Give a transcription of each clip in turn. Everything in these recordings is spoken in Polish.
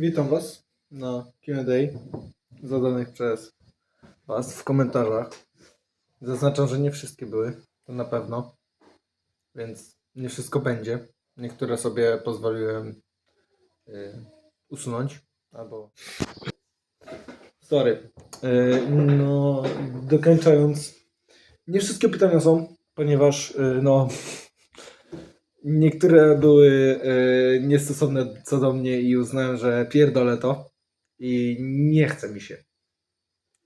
Witam Was na Q&A zadanych przez Was w komentarzach. Zaznaczam, że nie wszystkie były, to na pewno, więc nie wszystko będzie. Niektóre sobie pozwoliłem y, usunąć, albo... Sorry. Y, no, dokończając, nie wszystkie pytania są, ponieważ y, no... Niektóre były e, niestosowne co do mnie i uznałem, że pierdolę to i nie chce mi się.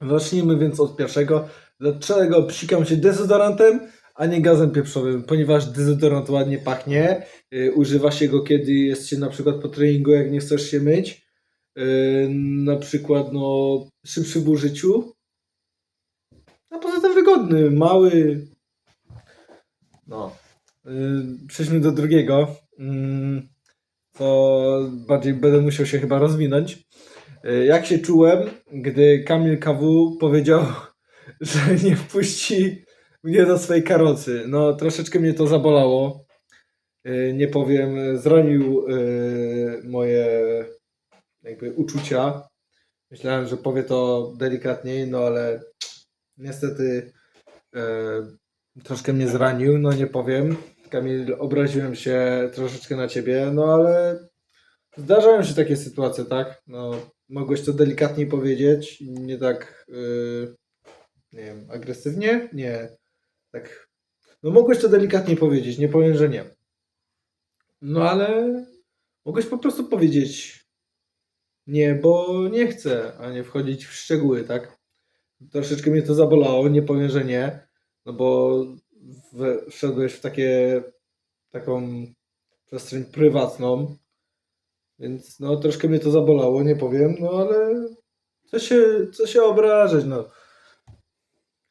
Zacznijmy więc od pierwszego. Dlaczego psikam się dezodorantem, a nie gazem pieprzowym? Ponieważ dezodorant ładnie pachnie. e, używa się go, kiedy jest się na przykład po treningu, jak nie chcesz się myć. E, na przykład no, szybszy w użyciu. A poza tym wygodny, mały. No. Yy, Przejdźmy do drugiego. Mm, To bardziej będę musiał się chyba rozwinąć. Yy, Jak się czułem, gdy Kamil KW powiedział, że nie wpuści mnie do swojej karocy? No, troszeczkę mnie to zabolało. Yy, Nie powiem, zranił moje jakby uczucia. Myślałem, że powie to delikatniej, no ale niestety troszkę mnie zranił, no nie powiem. Kamil, obraziłem się troszeczkę na ciebie, no ale zdarzają się takie sytuacje, tak? No, mogłeś to delikatniej powiedzieć, nie tak, yy, nie wiem, agresywnie? Nie, tak. No mogłeś to delikatniej powiedzieć, nie powiem, że nie. No ale mogłeś po prostu powiedzieć nie, bo nie chcę, a nie wchodzić w szczegóły, tak? Troszeczkę mnie to zabolało, nie powiem, że nie, no bo we- wszedłeś w takie, taką przestrzeń prywatną, więc no troszkę mnie to zabolało, nie powiem, no ale co się, co się obrażać, no.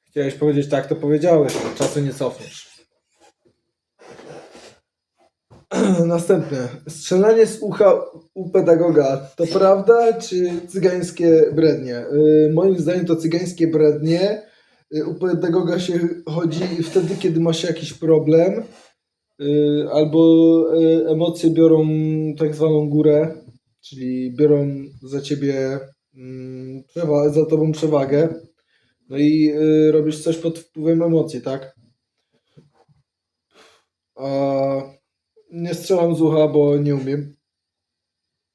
Chciałeś powiedzieć tak, to powiedziałeś, no, czasu nie cofniesz. Następne. Strzelanie z ucha u pedagoga to prawda, czy cygańskie brednie? Yy, moim zdaniem to cygańskie brednie. Yy, u pedagoga się chodzi wtedy, kiedy ma się jakiś problem, yy, albo yy, emocje biorą tak zwaną górę, czyli biorą za ciebie mm, za tobą przewagę. No i robisz coś pod wpływem emocji, tak? A nie strzelam z ucha, bo nie umiem.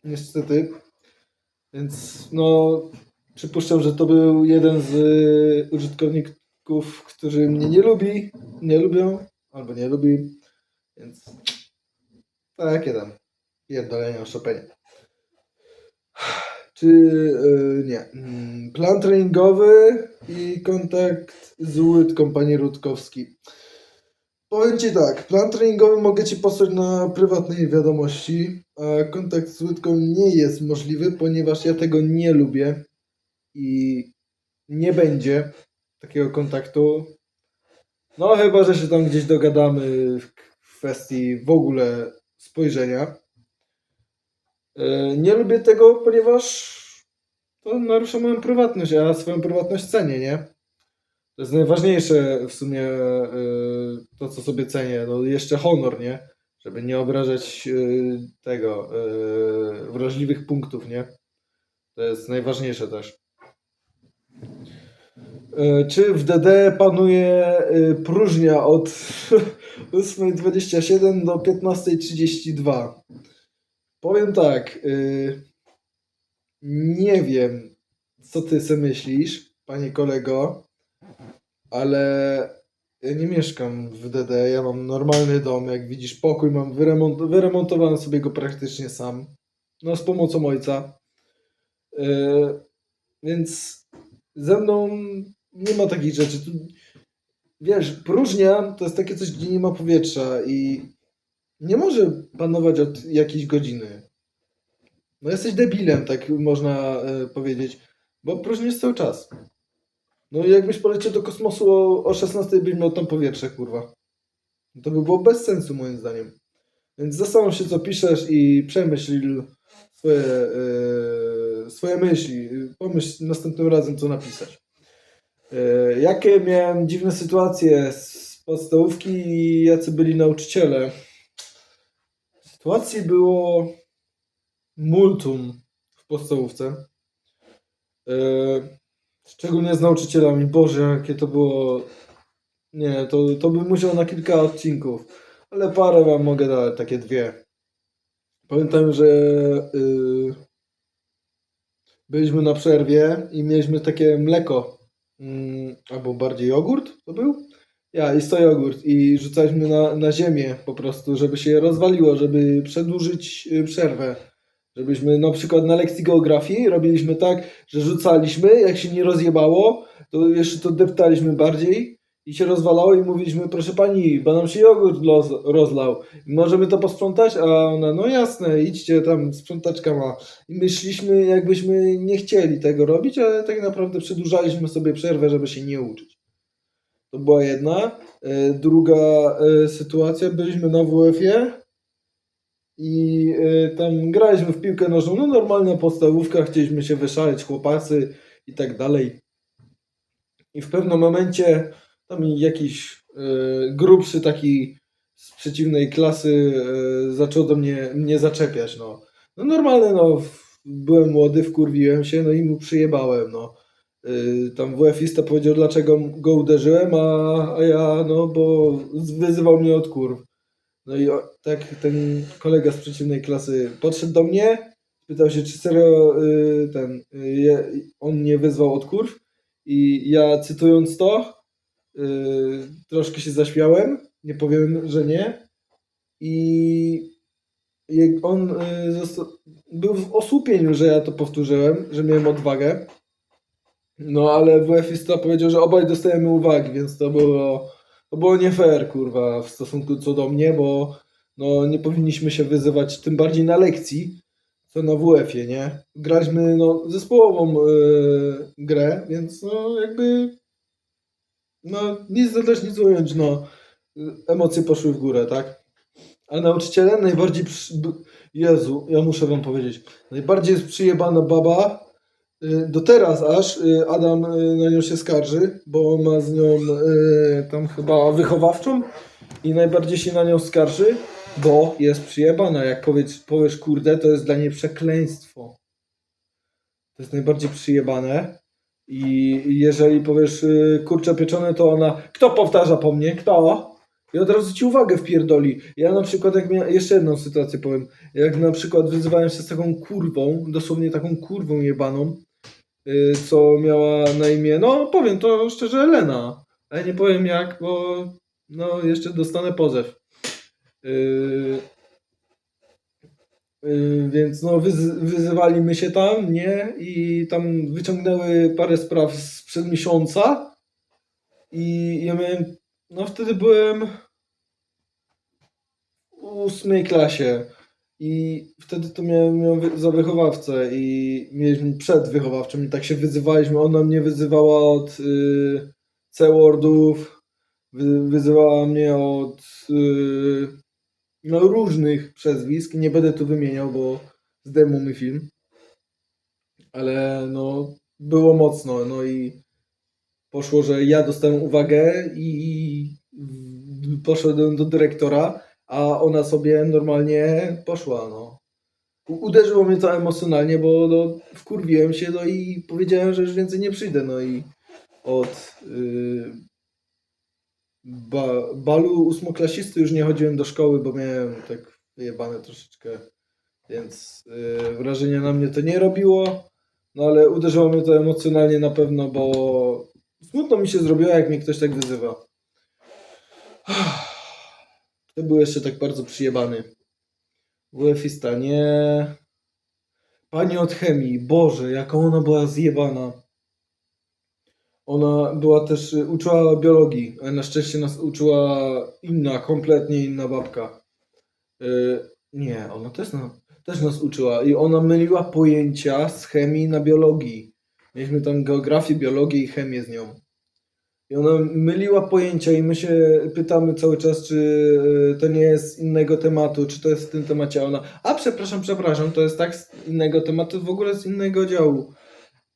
Niestety. Więc no, przypuszczam, że to był jeden z y, użytkowników, którzy mnie nie lubi, nie lubią, albo nie lubi. Więc takie tam pierdolenie o Chopinie. Czy y, nie? Mm, Plan treningowy i kontakt z łydką, panie Rutkowski. Powiem Ci tak, plan treningowy mogę Ci posłać na prywatnej wiadomości, a kontakt z łydką nie jest możliwy, ponieważ ja tego nie lubię i nie będzie takiego kontaktu. No chyba, że się tam gdzieś dogadamy w kwestii w ogóle spojrzenia. E, Nie lubię tego, ponieważ to narusza moją prywatność, a ja swoją prywatność cenię, nie? To jest najważniejsze w sumie y, to, co sobie cenię. No jeszcze honor, nie? Żeby nie obrażać y, tego wrażliwych punktów, nie? To jest najważniejsze też. Y, Czy w DD panuje y, próżnia od 8.27 do 15.32? Powiem tak. y, Nie wiem, co ty sobie myślisz, panie kolego ale ja nie mieszkam w DD, ja mam normalny dom, jak widzisz pokój mam wyremont, wyremontowałem sobie go praktycznie sam, no z pomocą ojca, więc ze mną nie ma takich rzeczy, tu, wiesz, próżnia to jest takie coś, gdzie nie ma powietrza i nie może panować od jakiejś godziny. No jesteś debilem, tak można yy, powiedzieć, bo próżnia jest cały czas. No jakbyś poleciał do kosmosu o, o 16 byś miał tam powietrze, kurwa. To by było bez sensu moim zdaniem. Więc zastanów się co piszesz i przemyśl swoje, e, swoje myśli. Pomyśl następnym razem co napisać. E, jakie miałem dziwne sytuacje z podstawówki i jacy byli nauczyciele? Sytuacji było multum w podstawówce. E, szczególnie z nauczycielami. Boże, jakie to było. Nie, to, to bym musiał na kilka odcinków. Ale parę wam mogę dać, takie dwie. Pamiętam, że y, byliśmy na przerwie i mieliśmy takie mleko. Mm, albo bardziej jogurt to był? Ja, jest to jogurt i rzucaliśmy na, na ziemię po prostu, żeby się rozwaliło, żeby przedłużyć y, przerwę. Żebyśmy na przykład na lekcji geografii robiliśmy tak, że rzucaliśmy, jak się nie rozjebało, to jeszcze to deptaliśmy bardziej i się rozwalało i mówiliśmy, proszę pani, bo nam się jogurt rozlał. Możemy to posprzątać? A ona, no jasne, idźcie, tam sprzątaczka ma. I myśleliśmy, jakbyśmy nie chcieli tego robić, ale tak naprawdę przedłużaliśmy sobie przerwę, żeby się nie uczyć. To była jedna. E, Druga e, sytuacja, byliśmy na WF-ie i e, tam graliśmy w piłkę nożną, no normalna podstawówka, chcieliśmy się wyszaleć, chłopacy i tak dalej. I w pewnym momencie tam jakiś e, grubszy taki z przeciwnej klasy e, zaczął do mnie, mnie zaczepiać, no. No normalne, no, byłem młody, wkurwiłem się, no i mu przyjebałem, no. Y, Tam WF-ista powiedział, dlaczego go uderzyłem, a, a ja, no, bo wyzywał mnie od kurw. No i o, tak ten kolega z przeciwnej klasy podszedł do mnie, pytał się, czy serio y, ten, y, on mnie wyzwał od kurw i ja cytując to, y, troszkę się zaśmiałem, nie powiem, że nie i on y, był w osłupieniu, że ja to powtórzyłem, że miałem odwagę. No ale WF-ista powiedział, że obaj dostajemy uwagi, więc to było, to było nie fair, kurwa, w stosunku co do mnie, bo no, nie powinniśmy się wyzywać, tym bardziej na lekcji, co na WF-ie, nie? Graliśmy no, zespołową y, grę, więc no jakby no nic dodać, nic ująć, no emocje poszły w górę, tak? A nauczyciele najbardziej przy... Jezu, ja muszę wam powiedzieć, najbardziej jest przyjebana baba, y, do teraz aż y, Adam y, na nią się skarży, bo ma z nią tam chyba wychowawczą i najbardziej się na nią skarży, bo jest przyjebana. Jak powiesz, powiesz kurde, to jest dla niej przekleństwo. To jest najbardziej przyjebane. I jeżeli powiesz y, kurcze pieczone, to ona. Kto powtarza po mnie? Kto? I od razu ci uwagę wpierdoli. Ja na przykład, jak miałem, jeszcze jedną sytuację powiem. Jak na przykład wyzywałem się z taką kurwą, dosłownie taką kurwą jebaną, y, co miała na imię, no powiem to szczerze, Elena. Ale nie powiem jak, bo no jeszcze dostanę pozew. Yy, więc no wyzy- wyzywali się tam, nie? I tam wyciągnęły parę spraw sprzed miesiąca. I ja miałem, no wtedy byłem w ósmej klasie. I wtedy to miałem ją za wychowawcę i mieliśmy przed wychowawczym i tak się wyzywaliśmy. Ona mnie wyzywała od y, C-wordów, wy, wyzywała mnie od y, no, różnych przezwisk. Nie będę tu wymieniał, bo zdejmą mi film. Ale no, było mocno. No i poszło, że ja dostałem uwagę i poszedłem do dyrektora, a ona sobie normalnie poszła, no. Uderzyło mnie to emocjonalnie, bo no, wkurwiłem się, no i powiedziałem, że już więcej nie przyjdę, no i od yy, ba, balu ósmoklasisty już nie chodziłem do szkoły, bo miałem tak wyjebane troszeczkę, więc yy, wrażenia na mnie to nie robiło, no ale uderzyło mnie to emocjonalnie na pewno, bo smutno mi się zrobiło, jak mnie ktoś tak wyzywa. To był jeszcze tak bardzo przyjebany. WF-ista, nie. Pani od chemii, Boże, jaka ona była zjebana. Ona była też, y, uczyła biologii, ale na szczęście nas uczyła inna, kompletnie inna babka. Y, nie, ona też, na, też nas uczyła i ona myliła pojęcia z chemii na biologii. Mieliśmy tam geografię, biologię i chemię z nią. I ona myliła pojęcia i my się pytamy cały czas, czy y, to nie jest innego tematu, czy to jest w tym temacie. A ona, a przepraszam, przepraszam, to jest tak z innego tematu, w ogóle z innego działu.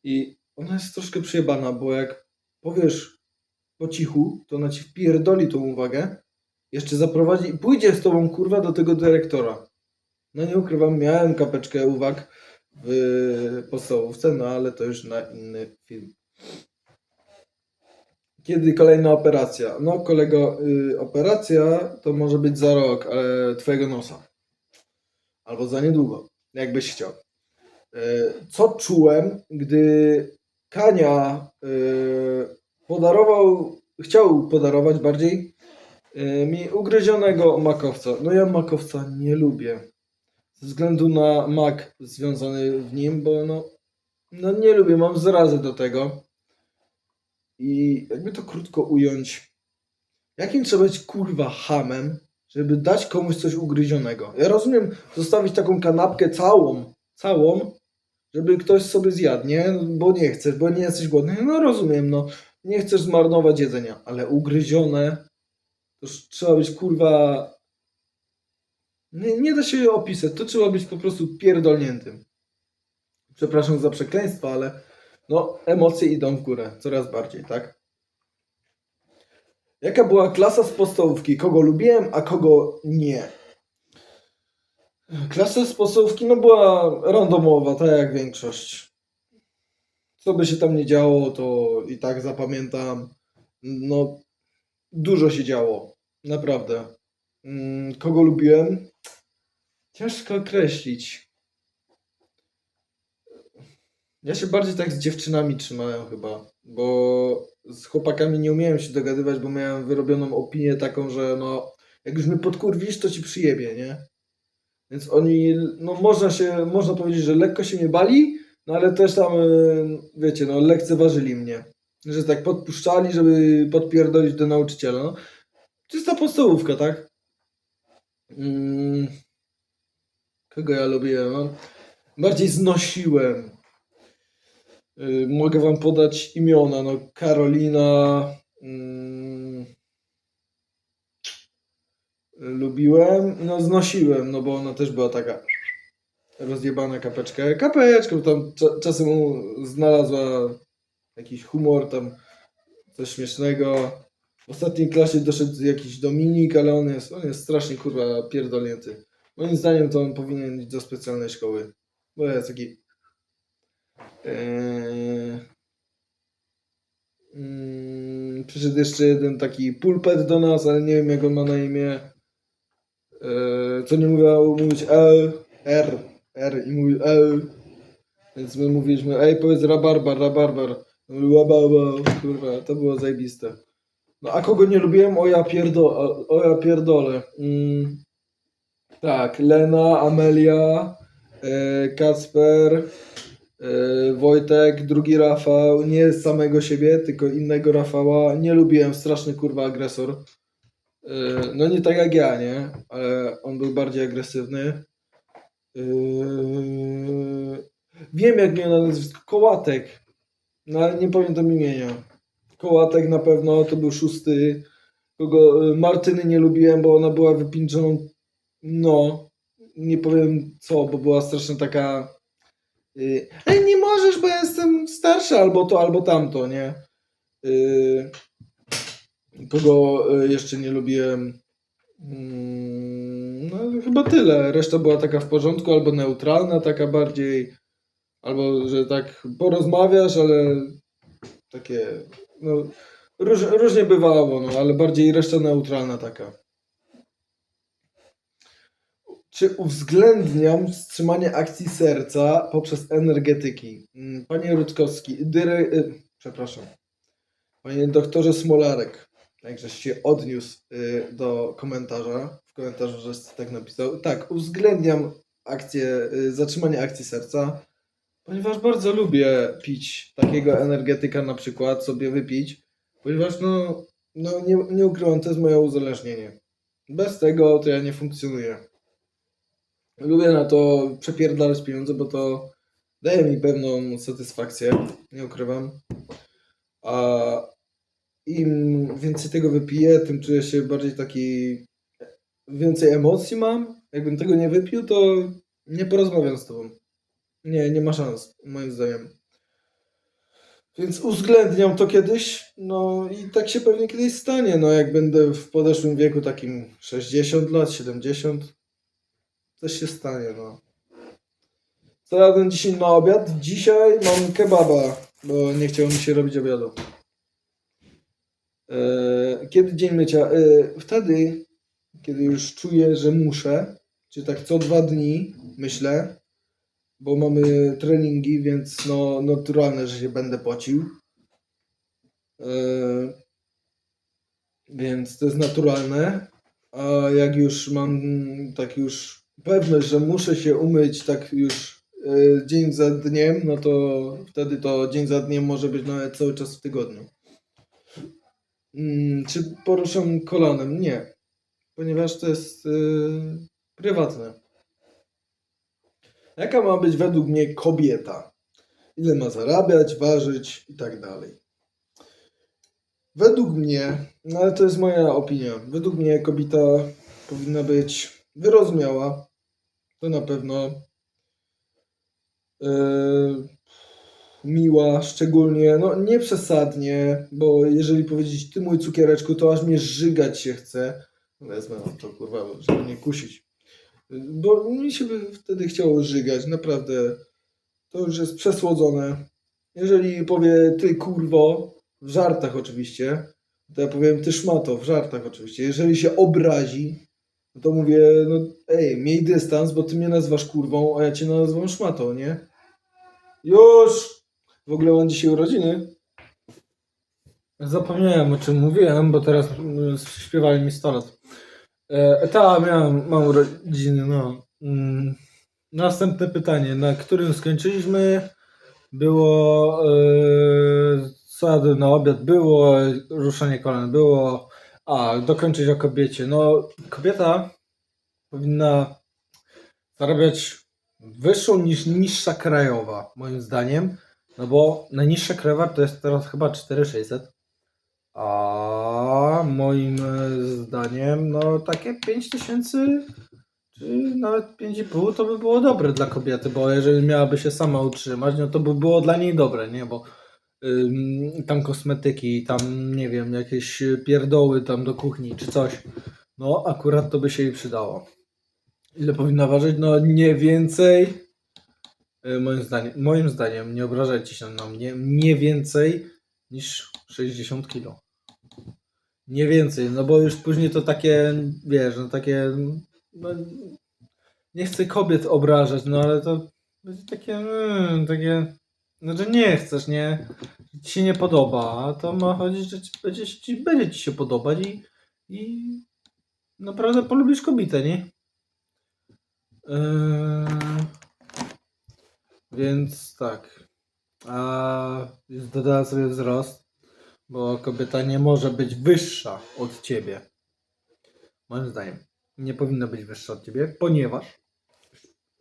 I ona jest troszkę przyjebana, bo jak powiesz po cichu, to ona ci wpierdoli tą uwagę, jeszcze zaprowadzi i pójdzie z tobą kurwa do tego dyrektora. No nie ukrywam, miałem kapeczkę uwag w podstawówce, no ale to już na inny film. Kiedy kolejna operacja? No kolego, y, operacja to może być za rok, ale twojego nosa. Albo za niedługo, jakbyś chciał. Y, co czułem, gdy Kania y, podarował, chciał podarować bardziej y, mi ugryzionego makowca. No ja makowca nie lubię. Ze względu na mak związany w nim, bo no, no nie lubię, mam zrazy do tego. I jakby to krótko ująć, jakim trzeba być kurwa hamem, żeby dać komuś coś ugryzionego? Ja rozumiem zostawić taką kanapkę całą, całą, żeby ktoś sobie zjadł, nie? Bo nie chcesz, bo nie jesteś głodny. No rozumiem, no. Nie chcesz zmarnować jedzenia, ale ugryzione to trzeba być kurwa. Nie, nie da się opisać, to trzeba być po prostu pierdolniętym. Przepraszam za przekleństwo, ale no, emocje idą w górę coraz bardziej, tak? Jaka była klasa z podstawówki? Kogo lubiłem, a kogo nie? Klasa z no była randomowa, tak jak większość. Co by się tam nie działo, to i tak zapamiętam. No, dużo się działo, naprawdę. Mm, Kogo lubiłem? Ciężko określić. Ja się bardziej tak z dziewczynami trzymałem chyba, bo z chłopakami nie umiałem się dogadywać, bo miałem wyrobioną opinię taką, że no, jak już mnie podkurwisz, to ci przyjebie, nie? Więc oni, no można się, można powiedzieć, że lekko się mnie bali, no ale też tam, y, wiecie, no lekceważyli mnie. Że tak podpuszczali, żeby podpierdolić do nauczyciela. No. Czysta podstawówka, tak? Mm. Kogo ja lubiłem? No, bardziej znosiłem. Y, Mogę wam podać imiona, no Karolina. Mm, lubiłem, no znosiłem, no bo ona też była taka rozjebana kapeczka. Bo tam cza- czasem znalazła jakiś humor, tam coś śmiesznego. W ostatniej klasie doszedł jakiś Dominik, ale on jest, on jest strasznie kurwa pierdolnięty. Moim zdaniem to on powinien iść do specjalnej szkoły, bo jest taki Eee, przyszedł jeszcze jeden taki pulpet do nas, ale nie wiem jak on ma na imię. Eee, co nie mówił mówić L, R, R i mówił L. Więc my mówiliśmy, ej powiedz rabarbar, rabarbar. On mówił, Łababa, kurwa, to było zajebiste. No a kogo nie lubiłem? O ja, pierdo, o ja pierdolę. Mm, tak, Lena, Amelia, e, Kacper, e, Wojtek, drugi Rafał, nie samego siebie, tylko innego Rafała. Nie lubiłem, straszny kurwa agresor. E, no nie tak jak ja, nie? Ale on był bardziej agresywny. E, wiem jak miał na nazwisko, Kołatek. No ale nie pamiętam imienia. Kołatek na pewno, to był szósty. Kogo, e, Martyny nie lubiłem, bo ona była wypinczoną, no, nie powiem co, bo była strasznie taka Ej, nie możesz, bo ja jestem starszy, albo to, albo tamto, nie? Y, kogo y, jeszcze nie lubiłem? Mm, No, chyba tyle. Reszta była taka w porządku, albo neutralna, taka bardziej, albo że tak porozmawiasz, ale takie, no, róż, różnie bywało, no, ale bardziej reszta neutralna taka. Czy uwzględniam wstrzymanie akcji serca poprzez energetyki? Mm, Panie Rutkowski, dyre, y, przepraszam. Panie doktorze Smolarek, jakżeś się odniósł y, do komentarza, w komentarzu, żeś tak napisał. Tak, uwzględniam akcję, y, zatrzymanie akcji serca, ponieważ bardzo lubię pić takiego energetyka na przykład, sobie wypić, ponieważ no, no nie, nie ukrywam, to jest moje uzależnienie. Bez tego to ja nie funkcjonuję. Lubię na to przepierdalać pieniądze, bo to daje mi pewną satysfakcję, nie ukrywam. A im więcej tego wypiję, tym czuję się bardziej taki. Więcej emocji mam. Jakbym tego nie wypił, to nie porozmawiam z tobą. Nie, nie ma szans, moim zdaniem. Więc uwzględniam to kiedyś, no i tak się pewnie kiedyś stanie, no jak będę w podeszłym wieku takim 60 lat, 70, coś się stanie, no. Co jadłem dzisiaj na obiad? Dzisiaj mam kebaba, bo nie chciało mi się robić obiadu. E, Kiedy dzień mycia? E, Wtedy, kiedy już czuję, że muszę, czy tak co dwa dni, myślę, bo mamy treningi, więc no naturalne, że się będę pocił. E, Więc to jest naturalne. A jak już mam tak już pewność, że muszę się umyć tak już dzień za dniem, no to wtedy to dzień za dniem może być nawet cały czas w tygodniu. Mm, Czy poruszam kolanem? Nie, ponieważ to jest e, prywatne. Jaka ma być według mnie kobieta? Ile ma zarabiać, ważyć i tak dalej. Według mnie, no ale to jest moja opinia, według mnie kobieta powinna być wyrozumiała, to na pewno. Yy, miła, szczególnie, no nie przesadnie, bo jeżeli powiedzieć ty mój cukiereczku, to aż mnie żygać się chce. Wezmę to kurwa, żeby nie kusić. Bo mi się by wtedy chciało żygać, naprawdę. To już jest przesłodzone. Jeżeli powie ty kurwo, w żartach oczywiście, to ja powiem ty szmato, w żartach oczywiście. Jeżeli się obrazi, to mówię, no ej, miej dystans, bo ty mnie nazywasz kurwą, a ja cię nazywam szmatą, nie? Już! W ogóle mam dzisiaj urodziny. Zapomniałem o czym mówiłem, bo teraz mm, śpiewali mi 100 lat. E, miałem, mam urodziny, no. Mm. Następne pytanie. Na którym skończyliśmy? Było e, co na obiad? Było ruszanie kolan, było a, dokończyć o kobiecie. No, kobieta powinna zarabiać wyższą niż niższa krajowa, moim zdaniem. No bo najniższa krajowa to jest teraz chyba 4600. A moim e, zdaniem, no takie 5000 czy nawet 5,5 to by było dobre dla kobiety, bo jeżeli miałaby się sama utrzymać, no to by było dla niej dobre, nie? Bo tam kosmetyki, tam nie wiem, jakieś pierdoły tam do kuchni czy coś. No akurat to by się jej przydało. Ile powinna ważyć? No nie więcej. Y, Moim zdaniem, moim zdaniem, nie obrażajcie się na mnie, nie więcej niż 60 kg. Nie więcej, no bo już później to takie, wiesz, no takie, no, nie chcę kobiet obrażać, no ale to będzie takie, mm, takie, że nie chcesz, nie, ci się nie podoba, a to ma chodzić, że ci, będzie, ci, będzie ci się podobać i, i naprawdę polubisz kobietę, nie? Yy, więc tak, a już dodałem sobie wzrost, bo kobieta nie może być wyższa od ciebie. Moim zdaniem nie powinna być wyższa od ciebie, ponieważ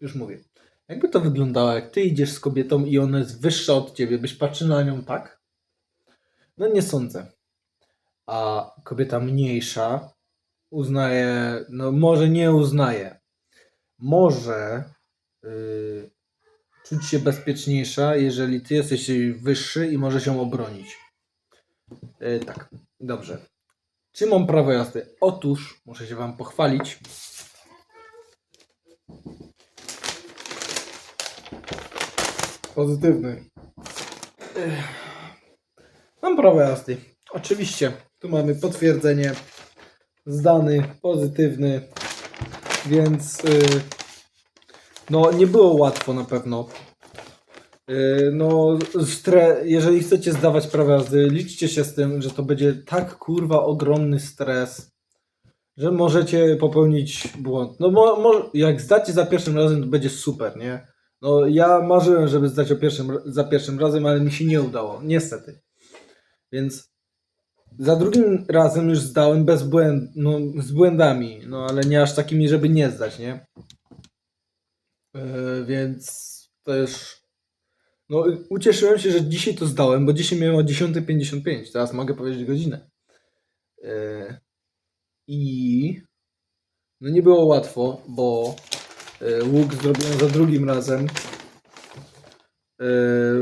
już mówię. Jakby to wyglądało, jak ty idziesz z kobietą i ona jest wyższa od ciebie, byś patrzył na nią tak? No nie sądzę. A kobieta mniejsza uznaje, no może nie uznaje, może yy, czuć się bezpieczniejsza, jeżeli ty jesteś wyższy i może się obronić. Yy, tak, dobrze. Czy mam prawo jazdy? Otóż muszę się wam pochwalić. Pozytywny. Ech. Mam prawo jazdy. Oczywiście. Tu mamy potwierdzenie. Zdany, pozytywny. Więc y, no nie było łatwo na pewno. Y, no, stre- jeżeli chcecie zdawać prawo jazdy, liczcie się z tym, że to będzie tak kurwa ogromny stres, że możecie popełnić błąd. No mo, mo, jak zdacie za pierwszym razem, to będzie super, nie? No ja marzyłem, żeby zdać o pierwszym, za pierwszym razem, ale mi się nie udało, niestety. Więc za drugim razem już zdałem bez błęd, no, z błędami, no ale nie aż takimi, żeby nie zdać, nie? Yy, więc też no ucieszyłem się, że dzisiaj to zdałem, bo dzisiaj miałem o 10.55, teraz mogę powiedzieć godzinę. Yy, I no nie było łatwo, bo yy, łuk zrobiłem za drugim razem.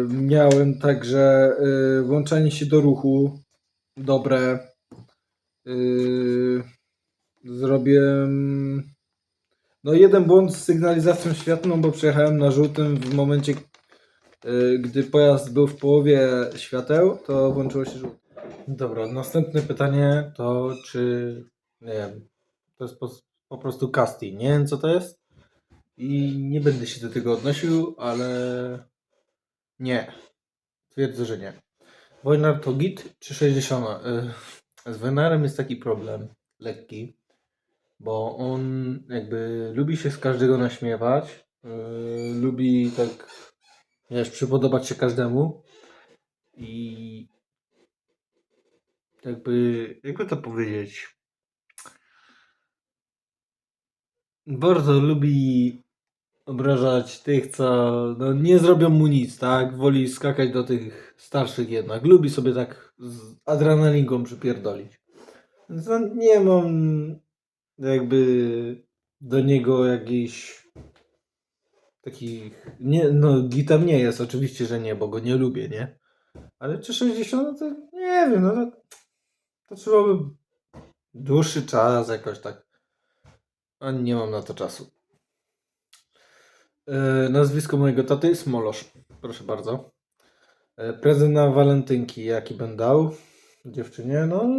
Miałem także włączanie się do ruchu dobre. Zrobiłem. No jeden błąd z sygnalizacją świetlną, bo przejechałem na żółtym w momencie, y, gdy pojazd był w połowie świateł, to włączyło się żółte. Dobra, następne pytanie to czy, nie wiem, to jest po, po prostu Casti. Nie wiem co to jest i nie będę się do tego odnosił, ale nie. Twierdzę, że nie. Wojnar to git czy 60? Y, Z Wojnarem jest taki problem lekki, bo on jakby lubi się z każdego naśmiewać, yy, lubi tak, wiesz, przypodobać się każdemu i jakby, jakby to powiedzieć, bardzo lubi obrażać tych, co no, nie zrobią mu nic, tak? Woli skakać do tych starszych jednak. Lubi sobie tak z adrenalinką przypierdolić. No, nie mam jakby do niego jakichś takich. Nie, no, gitam nie jest, oczywiście, że nie, bo go nie lubię, nie? Ale czy 60, no to nie wiem, no to, to trzeba by dłuższy czas jakoś tak. A nie mam na to czasu. E, nazwisko mojego taty Smolosz. Proszę bardzo. E, prezent na walentynki, jaki będę dał dziewczynie? No.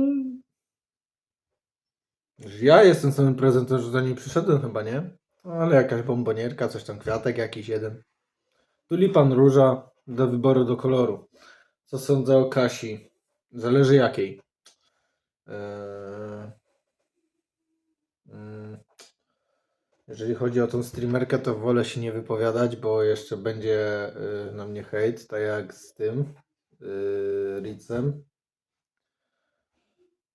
Ja jestem samym prezentem, że do niej przyszedłem chyba, nie? Ale jakaś bombonierka, coś tam, kwiatek jakiś jeden. Tulipan róża do wyboru do koloru. Co sądzę o Kasi? Zależy jakiej. Eee, mm, jeżeli chodzi o tą streamerkę, to wolę się nie wypowiadać, bo jeszcze będzie y, na mnie hejt, tak jak z tym y, Ritzem.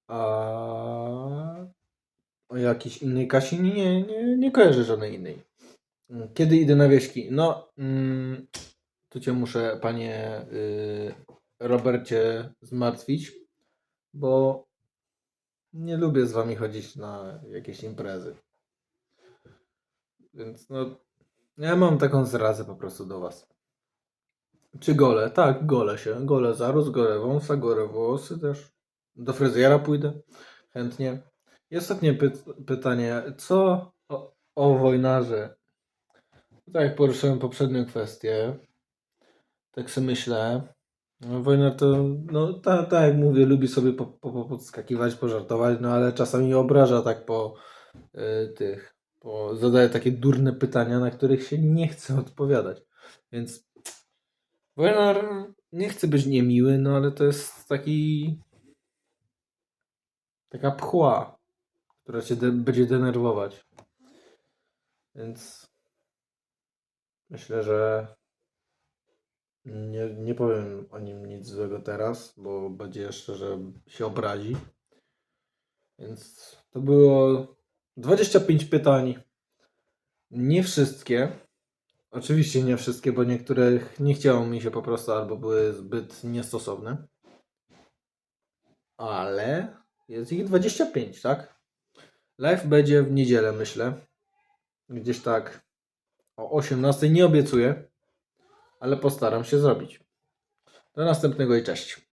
A o jakiejś innej Kasi nie, nie, nie kojarzę żadnej innej. Kiedy idę na wieśki? No, mm, tu cię muszę, panie y, Robercie, zmartwić, bo nie lubię z wami chodzić na jakieś imprezy. Więc no, ja mam taką zrazę po prostu do was. Czy gole? Tak, gole się. Gole zarósł, gole wąsa, gole włosy też. Do fryzjera pójdę. Chętnie. I ostatnie py- pytanie. Co o, o wojnarze? Tak jak poruszyłem poprzednią kwestię, tak sobie myślę. No, Wojnar to, no tak, tak jak mówię, lubi sobie po, po, po, podskakiwać, pożartować, no ale czasami obraża tak po y, tych, bo zadaje takie durne pytania, na których się nie chce odpowiadać. Więc Wojnar nie chce być niemiły, no ale to jest taki taka pchła, która cię de- będzie denerwować. Więc myślę, że nie, nie powiem o nim nic złego teraz, bo będzie jeszcze, że się obrazi. Więc to było 25 pytań. Nie wszystkie. Oczywiście nie wszystkie, bo niektórych nie chciało mi się po prostu albo były zbyt niestosowne. Ale jest ich 25, tak? Live będzie w niedzielę, myślę. Gdzieś tak o 18. Nie obiecuję, ale postaram się zrobić. Do następnego i cześć.